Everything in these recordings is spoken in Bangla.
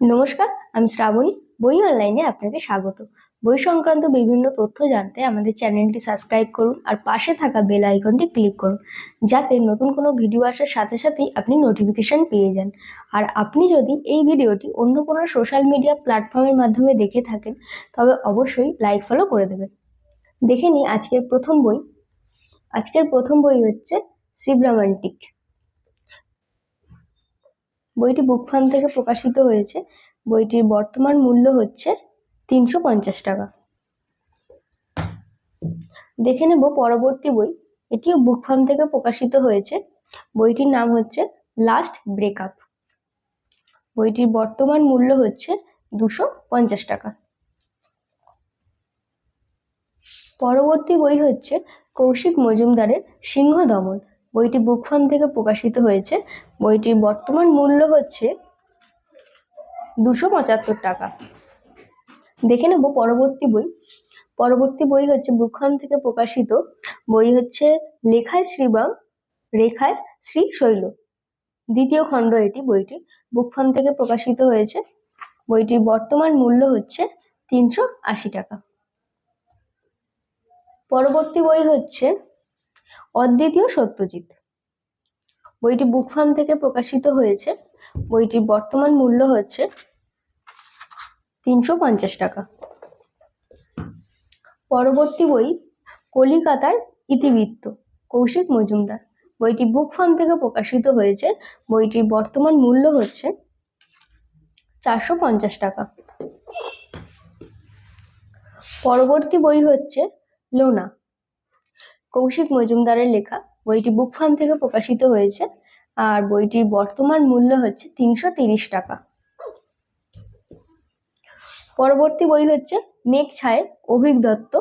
নমস্কার, আমি শ্রাবণী। বই অনলাইনে আপনাকে স্বাগত। বই সংক্রান্ত বিভিন্ন তথ্য জানতে আমাদের চ্যানেলটি সাবস্ক্রাইব করুন আর পাশে থাকা বেল আইকনটি ক্লিক করুন, যাতে নতুন কোনো ভিডিও আসার সাথে সাথেই আপনি নোটিফিকেশন পেয়ে যান। আর আপনি যদি এই ভিডিওটি অন্য কোনো সোশ্যাল মিডিয়া প্ল্যাটফর্মের মাধ্যমে দেখে থাকেন, তবে অবশ্যই লাইক ফলো করে দেবেন। দেখে নিই আজকের প্রথম বই। আজকের প্রথম বই হচ্ছে শিবরামান্টিক বইটি বুক ফার্ম থেকে প্রকাশিত হয়েছে। বইটির বর্তমান মূল্য হচ্ছে তিনশো পঞ্চাশ টাকা। দেখে নেব পরবর্তী বই। এটিও বুক ফার্ম থেকে প্রকাশিত হয়েছে। বইটির নাম হচ্ছে লাস্ট ব্রেকআপ বইটির বর্তমান মূল্য হচ্ছে দুশো পঞ্চাশ টাকা। পরবর্তী বই হচ্ছে কৌশিক মজুমদারের সিংহ দমন বইটি বুক ফার্ম থেকে প্রকাশিত হয়েছে। বইটির বর্তমান মূল্য হচ্ছে দুশো পঁচাত্তর টাকা। দেখে নেব পরবর্তী বই। পরবর্তী বই হচ্ছে বুক ফার্ম থেকে প্রকাশিত। বই হচ্ছে লেখায় শ্রীবাম রেখায় শ্রী শৈল। দ্বিতীয় খণ্ড এটি বইটি। বুক ফার্ম থেকে প্রকাশিত হয়েছে। বইটির বর্তমান মূল্য হচ্ছে তিনশো আশি টাকা। পরবর্তী বই হচ্ছে অদ্বিতীয় সত্যজিৎ। বইটি বুক ফার্ম থেকে প্রকাশিত হয়েছে। বইটির বর্তমান মূল্য হচ্ছে তিনশো পঞ্চাশ টাকা। পরবর্তী বই কলিকাতার ইতিবৃত্ত, কৌশিক মজুমদার। বইটি বুক ফার্ম থেকে প্রকাশিত হয়েছে। বইটির বর্তমান মূল্য হচ্ছে চারশো পঞ্চাশ টাকা। পরবর্তী বই হচ্ছে লোনা। কৌশিক মজুমদারের লেখা। বইটি বুক ফার্ম থেকে প্রকাশিত হয়েছে। আর বইটির বর্তমান মূল্য হচ্ছে তিনশো তিরিশ টাকা। পরবর্তী বই হচ্ছে মেঘ ছায় অভিক দত্ত।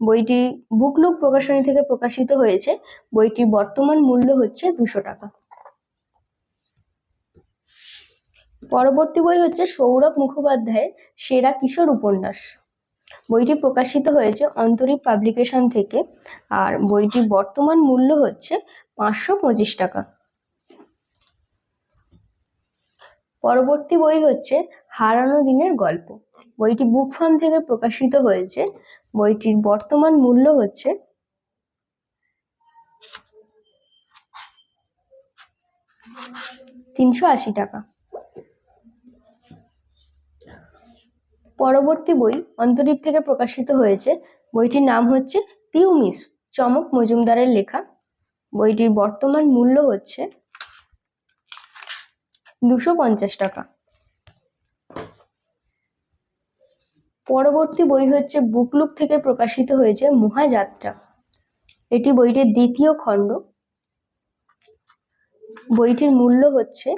বইটি বুকলুক প্রকাশনী থেকে প্রকাশিত হয়েছে। বইটির বর্তমান মূল্য হচ্ছে দুশো টাকা। পরবর্তী বই হচ্ছে সৌরভ মুখোপাধ্যায়ের সেরা কিশোর উপন্যাস। বইটি প্রকাশিত হয়েছে অন্তরীপ পাবলিকেশন থেকে, আর বইটির বর্তমান মূল্য হচ্ছে পাঁচশো পঁচিশ টাকা। পরবর্তী বই হচ্ছে হারানো দিনের গল্প। বইটি বুক ফার্ম থেকে প্রকাশিত হয়েছে। বইটির বর্তমান মূল্য হচ্ছে তিনশো আশি টাকা। পরবর্তী বই অন্তরীপ থেকে প্রকাশিত হয়েছে। বইটির নাম হচ্ছে পিউমিস চমক মজুমদারের লেখা। বইটির বর্তমান মূল্য হচ্ছে দুশো পঞ্চাশ টাকা। পরবর্তী বই হচ্ছে বুকলুক থেকে প্রকাশিত হয়েছে মহাযাত্রা। এটি বইটির দ্বিতীয় খণ্ড। বইটির মূল্য হচ্ছে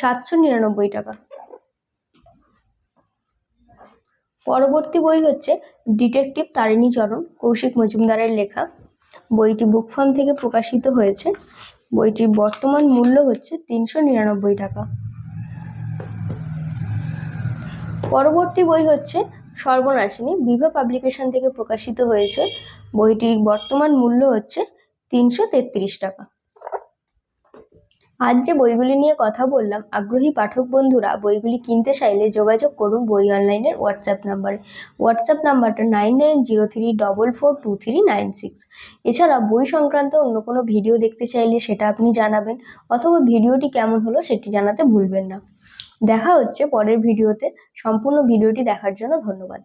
সাতশো নিরানব্বই টাকা। পরবর্তী বই হচ্ছে ডিটেকটিভ তারিণী চরণ কৌশিক মজুমদারের লেখা। বইটি বুক ফার্ম থেকে প্রকাশিত হয়েছে। বইটির বর্তমান মূল্য হচ্ছে তিনশো নিরানব্বই টাকা। পরবর্তী বই হচ্ছে সর্বনাশিনী, বিভা পাবলিকেশন থেকে প্রকাশিত হয়েছে। বইটির বর্তমান মূল্য হচ্ছে তিনশো তেত্রিশ টাকা। আজ যে বইগুলি নিয়ে কথা বললাম, আগ্রহী পাঠক বন্ধুরা, বইগুলি কিনতে চাইলে যোগাযোগ করুন বই অনলাইনের হোয়াটসঅ্যাপ নাম্বারে হোয়াটসঅ্যাপ নাম্বারটা nine nine zero three double four two three nine six এছাড়া বই সংক্রান্ত অন্য কোনো ভিডিও দেখতে চাইলে সেটা আপনি জানাবেন, অথবা ভিডিওটি কেমন হলো সেটি জানাতে ভুলবেন না। দেখা হচ্ছে পরের ভিডিওতে। সম্পূর্ণ ভিডিওটি দেখার জন্য ধন্যবাদ।